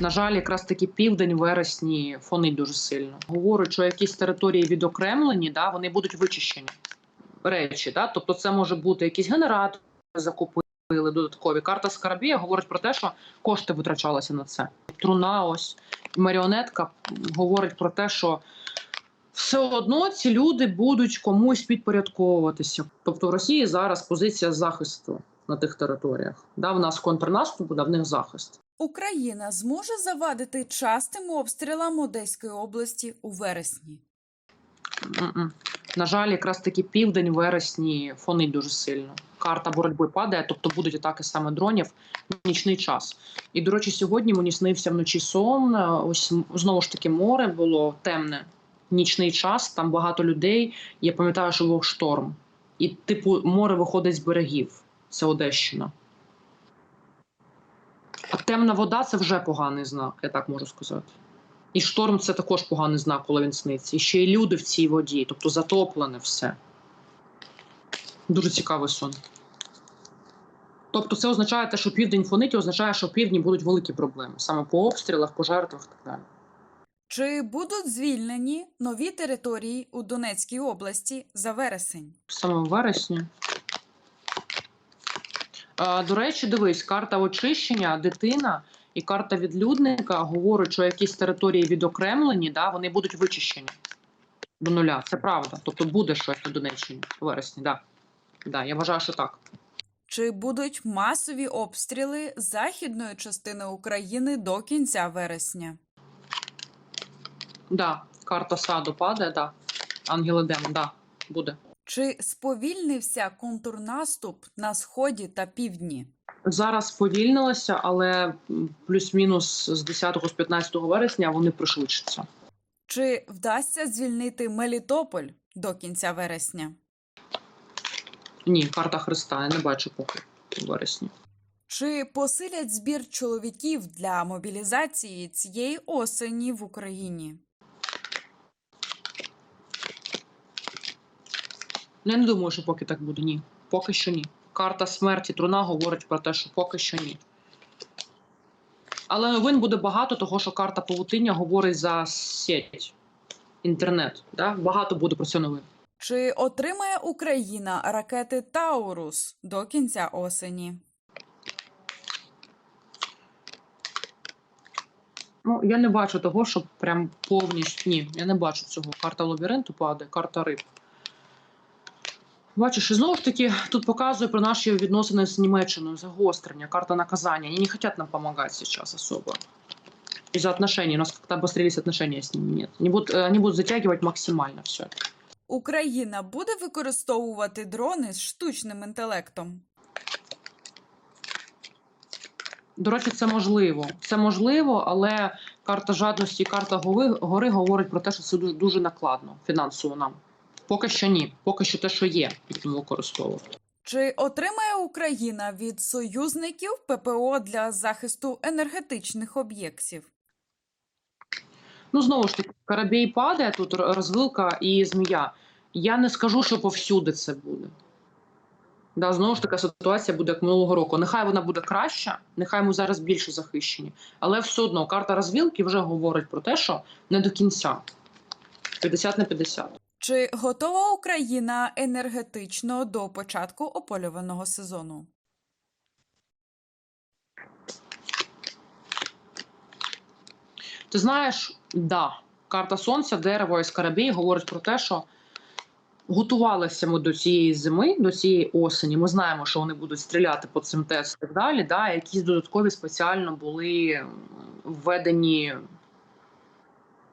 На жаль, якраз таки південь вересні фонить дуже сильно. Говорять, що якісь території відокремлені, да, вони будуть вичищені речі. Да? Тобто, це може бути якісь генератори закупили додаткові. Карта Скарабія говорить про те, що кошти витрачалися на це. Труна, ось маріонетка говорить про те, що все одно ці люди будуть комусь підпорядковуватися. Тобто в Росії зараз позиція захисту на тих територіях. Да, в нас контрнаступ, а в них захист. Україна зможе завадити частим обстрілам Одеської області у вересні. На жаль, якраз таки південь вересні фонить дуже сильно. Карта боротьби падає, тобто будуть атаки саме дронів в нічний час. І, до речі, сьогодні мені снився вночі сон. Ось знову ж таки море було темне. Нічний час, там багато людей. Я пам'ятаю, що був шторм. І, типу, море виходить з берегів. Це Одещина. Темна вода це вже поганий знак, я так можу сказати. І шторм це також поганий знак, коли він сниться. І ще й люди в цій воді, тобто затоплене все. Дуже цікавий сон. Тобто, це означає те, що південь фонить, і означає, що в півдні будуть великі проблеми саме по обстрілах, пожертвах і так далі. Чи будуть звільнені нові території у Донецькій області за вересень? Саме в вересні. А, До речі, дивись, карта очищення, дитина і карта відлюдника говорять, що якісь території відокремлені, да, вони будуть вичищені до нуля. Це правда. Тобто буде щось на Донеччині в вересні. Да. Да, я вважаю, що так. Чи будуть масові обстріли західної частини України до кінця вересня? Да. Карта саду падає, да. Ангели Демон, да, буде. Чи сповільнився контрнаступ на сході та півдні? Зараз повільнилося, але плюс-мінус з 10 з 15 вересня вони пришвидшаться. Чи вдасться звільнити Мелітополь до кінця вересня? Ні, карта Христа, я не бачу поки у вересні. Чи посилять збір чоловіків для мобілізації цієї осені в Україні? Я не думаю, що поки так буде. Ні. Поки що ні. Карта смерті труна говорить про те, що поки що ні. Але новин буде багато, того що карта павутиння говорить за сеть, інтернет. Да? Багато буде про це новин. Чи отримає Україна ракети Таурус до кінця осені? Ну, я не бачу того, що прям повністю. Ні, я не бачу цього. Карта лабіринту падає, карта риб. Бачиш, і знову ж таки, тут показує про наші відносини з Німеччиною, загострення, карта наказання. Они не хотят нам помогать сейчас особо. Из-за отношений. У нас как-то обострились отношения с ними. Нет. Они будут, они будут затягивать максимально все. Україна буде використовувати дрони з штучним інтелектом? До речі, це можливо. Це можливо, але карта жадності карта гори, гори говорить про те, що це дуже, дуже накладно фінансово нам. Поки що ні. Поки що те, що є, будемо використовувати. Чи отримає Україна від союзників ППО для захисту енергетичних об'єктів? Ну, знову ж таки, Карабій падає, тут розвилка і змія. Я не скажу, що повсюди це буде. Да, знову ж така ситуація буде як минулого року. Нехай вона буде краща, нехай ми зараз більше захищені. Але все одно карта розвілки вже говорить про те, що не до кінця. 50 на 50. Чи готова Україна енергетично до початку опалювального сезону? Ти знаєш, да, карта сонця, дерево і скарабій говорить про те, що готувалися ми до цієї зими, до цієї осені. Ми знаємо, що вони будуть стріляти по цим ТЕЦ і так далі. Да, якісь додаткові спеціально були введені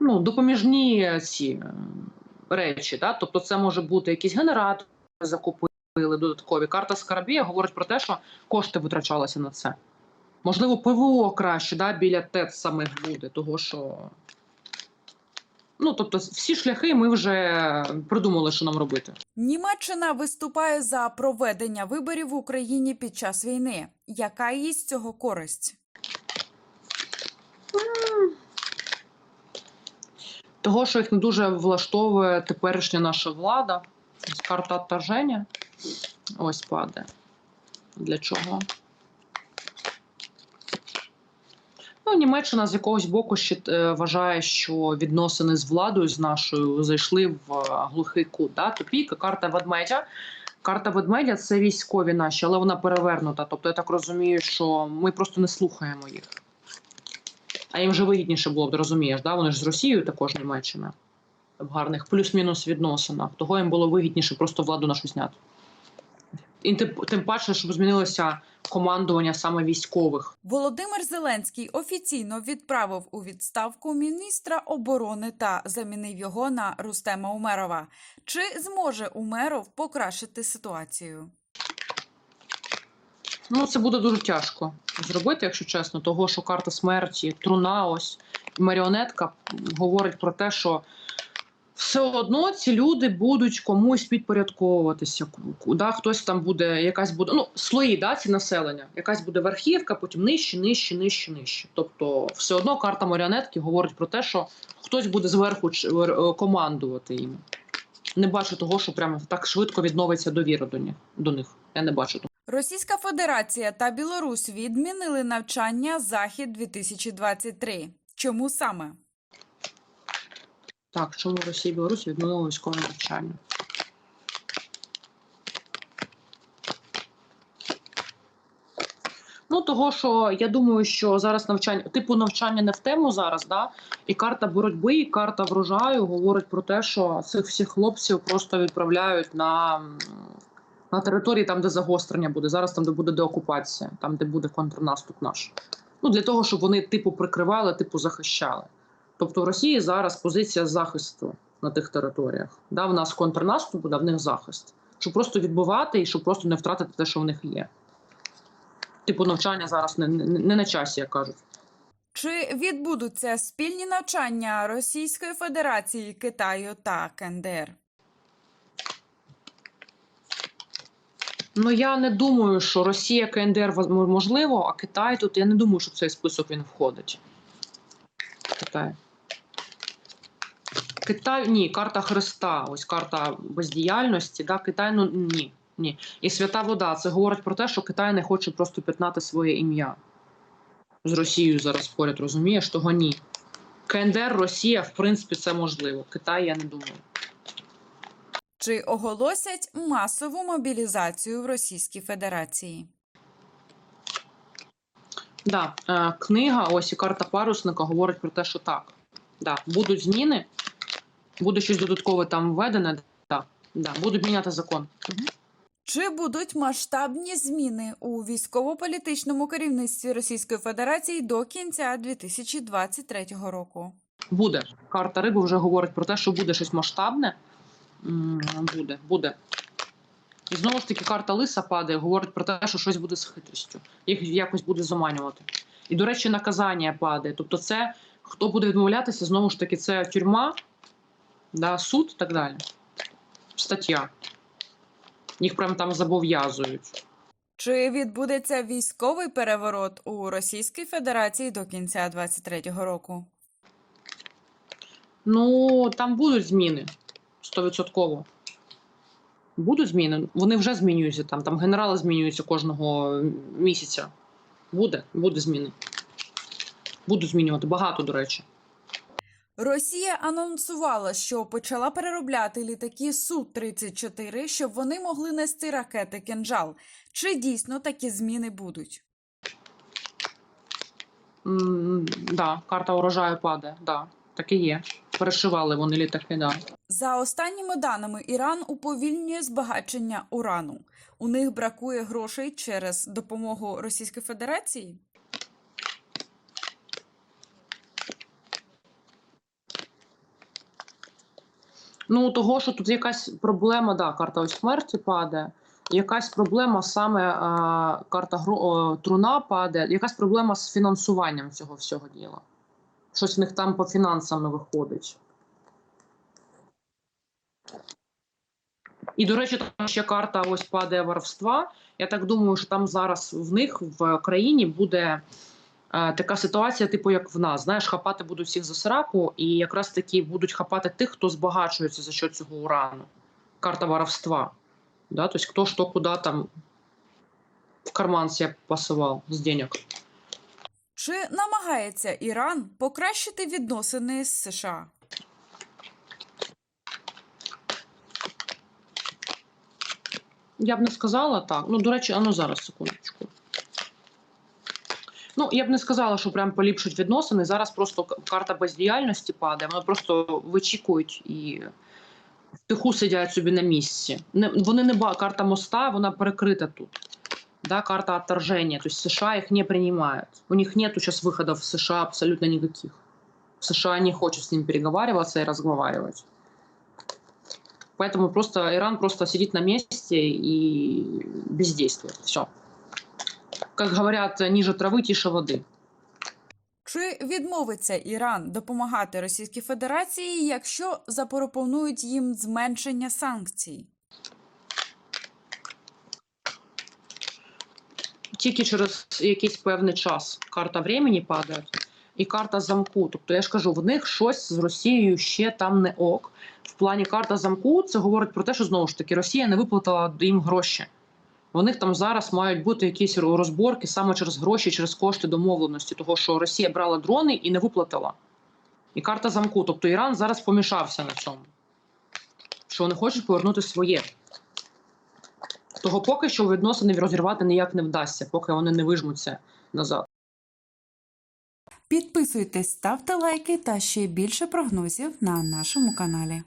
ну, допоміжні ці речі. Да? Тобто, це може бути якісь генератори закупили додаткові. Карта Скарабія говорить про те, що кошти витрачалися на це. Можливо, ПВО краще да, біля ТЕЦ самих буде, того що. Ну, тобто, всі шляхи ми вже придумали, що нам робити. Німеччина виступає за проведення виборів в Україні під час війни. Яка їй з цього користь? Того, що їх не дуже влаштовує теперішня наша влада. Ось Карта отторження. Ось падає. Для чого? Ну, Німеччина з якогось боку ще е, вважає, що відносини з владою з нашою зайшли в е, глухий кут. Да? Тупік, карта ведмедя. Карта ведмедя це військові наші, але вона перевернута. Тобто я так розумію, що ми просто не слухаємо їх. А їм же вигідніше було б, розумієш, да? вони ж з Росією також Німеччина в гарних плюс-мінус відносинах. Того їм було вигідніше просто владу нашу зняти. І тим паче, щоб змінилося командування саме військових. Володимир Зеленський офіційно відправив у відставку міністра оборони та замінив його на Рустема Умерова. Чи зможе Умеров покращити ситуацію? Ну, це буде дуже тяжко зробити, якщо чесно, того, що карта смерті, труна, ось і маріонетка говорить про те, що все одно ці люди будуть комусь підпорядковуватися. Да, хтось там буде, якась буде, ну, слої, да, ці населення, якась буде верхівка, потім нижче, нижче, нижче, нижче. Тобто, все одно карта маріонетки говорить про те, що хтось буде зверху е, командувати їм. Не бачу того, що прямо так швидко відновиться довіра. До них. Я не бачу того. Російська Федерація та Білорусь відмінили навчання Захід 2023. Чому саме? Так, чому Росія і Білорусь відмовили військове навчання? Ну, того, що я думаю, що зараз навчання, типу навчання не в тему зараз, да? і карта боротьби, і карта врожаю говорить про те, що цих всіх хлопців просто відправляють на, на території, там, де загострення буде. Зараз там, де буде деокупація, там, де буде контрнаступ наш. Ну, для того, щоб вони типу прикривали, типу захищали. Тобто в Росії зараз позиція захисту на тих територіях. Да, в нас контрнаступ буде, в них захист. Щоб просто відбувати і щоб просто не втратити те, що в них є. Типу, навчання зараз не, не, не на часі, як кажуть. Чи відбудуться спільні навчання Російської Федерації, Китаю та КНДР? Ну я не думаю, що Росія, КНДР можливо, а Китай тут я не думаю, що в цей список він входить. Китай. Китай ні, карта Христа, ось карта бездіяльності. Да, Китай, ну ні. Ні. І свята вода. Це говорить про те, що Китай не хоче просто пятнати своє ім'я. З Росією зараз поряд, розумієш? Того ні. КНДР, Росія, в принципі, це можливо. Китай, я не думаю. Чи оголосять масову мобілізацію в Російській Федерації? Да, е, книга, ось і карта парусника говорить про те, що так. Да, будуть зміни, буде щось додаткове там введене. Да, да, будуть міняти закон. Чи будуть масштабні зміни у військово-політичному керівництві Російської Федерації до кінця 2023 року? Буде. Карта риби вже говорить про те, що буде щось масштабне. Буде, буде. І знову ж таки, карта лиса падає, говорить про те, що щось буде з хитрістю. Їх якось буде заманювати. І, до речі, наказання падає. Тобто, це хто буде відмовлятися, знову ж таки, це тюрма, да, суд і так далі. Стаття. Їх прямо там зобов'язують. Чи відбудеться військовий переворот у Російській Федерації до кінця 2023 року? Ну, там будуть зміни. Стовідсотково. Будуть зміни. Вони вже змінюються там. Там генерали змінюються кожного місяця. Буде, буде зміни. Будуть змінювати. Багато, до речі. Росія анонсувала, що почала переробляти літаки Су-34, щоб вони могли нести ракети «Кинжал». Чи дійсно такі зміни будуть? М, да, карта урожаю падає. Да, так і є. Перешивали вони літаки, да. За останніми даними, Іран уповільнює збагачення урану. У них бракує грошей через допомогу Російської Федерації. Ну, того, що тут якась проблема, да, карта ось смерті падає. Якась проблема саме а, карта гро, о, труна падає, якась проблема з фінансуванням цього всього діла. Щось в них там по фінансам не виходить. І, до речі, там ще карта ось падає воровства. Я так думаю, що там зараз в них в країні буде е, така ситуація, типу, як в нас. Знаєш, хапати будуть всіх за сраку, і якраз таки будуть хапати тих, хто збагачується за що цього урану. Карта воровства. Да? Тобто, хто що куди там в карман себе пасував з денег. Чи намагається Іран покращити відносини з США? Я б не сказала так. Ну, до речі, а ну зараз секундочку. Ну, я б не сказала, що прям поліпшують відносини. Зараз просто карта бездіяльності падає. Вони просто вичікують і в тиху сидять собі на місці. Не, вони не ба карта моста, вона перекрита тут Да, карта отторжения. То есть США их не принимают. У них нету сейчас выходов в США абсолютно никаких. США не хочет с ним переговариваться и разговаривать. Поэтому просто Иран просто сидит на месте и бездействует. Все. Как говорят, ниже травы, тише воды. Чи відмовиться Іран допомагати Російській Федерації, якщо запропонують їм зменшення санкцій? Тільки через якийсь певний час карта времени падає і карта замку. Тобто я ж кажу, в них щось з Росією ще там не ок. В плані карта замку це говорить про те, що знову ж таки Росія не виплатила їм гроші. У них там зараз мають бути якісь розборки саме через гроші, через кошти домовленості, того що Росія брала дрони і не виплатила. І карта замку. Тобто Іран зараз помішався на цьому. Що вони хочуть повернути своє. Того поки що відносини розірвати ніяк не вдасться, поки вони не вижмуться назад. Підписуйтесь, ставте лайки та ще більше прогнозів на нашому каналі.